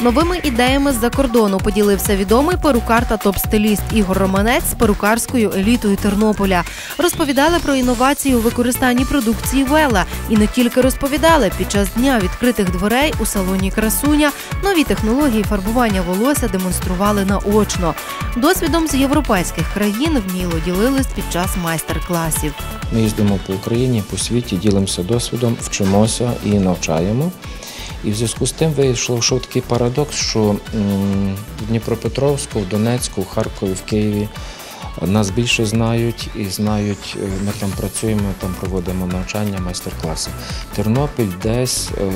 Новими ідеями з-за кордону поділився відомий перукар та топ-стиліст Ігор Романець з перукарською елітою Тернополя. Розповідали про інновації у використанні продукції Вела і не тільки розповідали під час дня відкритих дверей у салоні Красуня нові технології фарбування волосся демонстрували наочно. Досвідом з європейських країн вміло ділились під час майстер-класів. Ми їздимо по Україні, по світі, ділимося досвідом, вчимося і навчаємо. І в зв'язку з тим вийшло що такий парадокс, що в Дніпропетровську, в Донецьку, в Харкові, в Києві нас більше знають і знають, е, ми там працюємо, там проводимо навчання, майстер-класи. Тернопіль десь, е,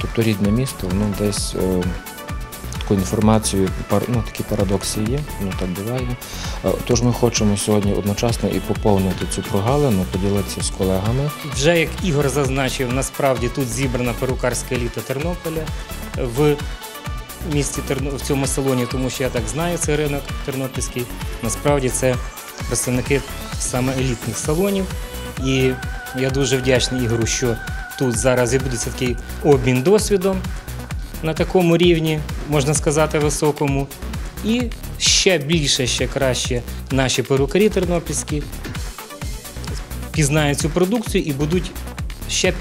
тобто рідне місто, воно десь е, таку інформацію, ну, такі парадокси є, ну так буває. Е, Тож ми хочемо сьогодні одночасно і поповнити цю прогалину, поділитися з колегами. Вже як Ігор зазначив, насправді тут зібрана перукарська еліта Тернополя в місті в цьому салоні, тому що я так знаю, цей ринок тернопільський. Насправді це представники саме елітних салонів. І я дуже вдячний Ігору, що тут зараз відбудеться такий обмін досвідом на такому рівні, можна сказати, високому. І ще більше, ще краще наші перукарі тернопільські пізнають цю продукцію і будуть ще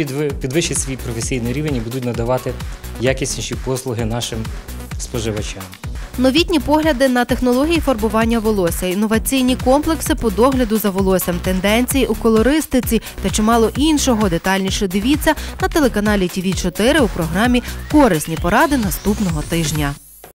підвищити свій професійний рівень і будуть надавати якісніші послуги нашим споживачам. Новітні погляди на технології фарбування волосся, інноваційні комплекси по догляду за волоссям, тенденції у колористиці та чимало іншого. Детальніше дивіться на телеканалі ТВ 4 у програмі Корисні поради наступного тижня.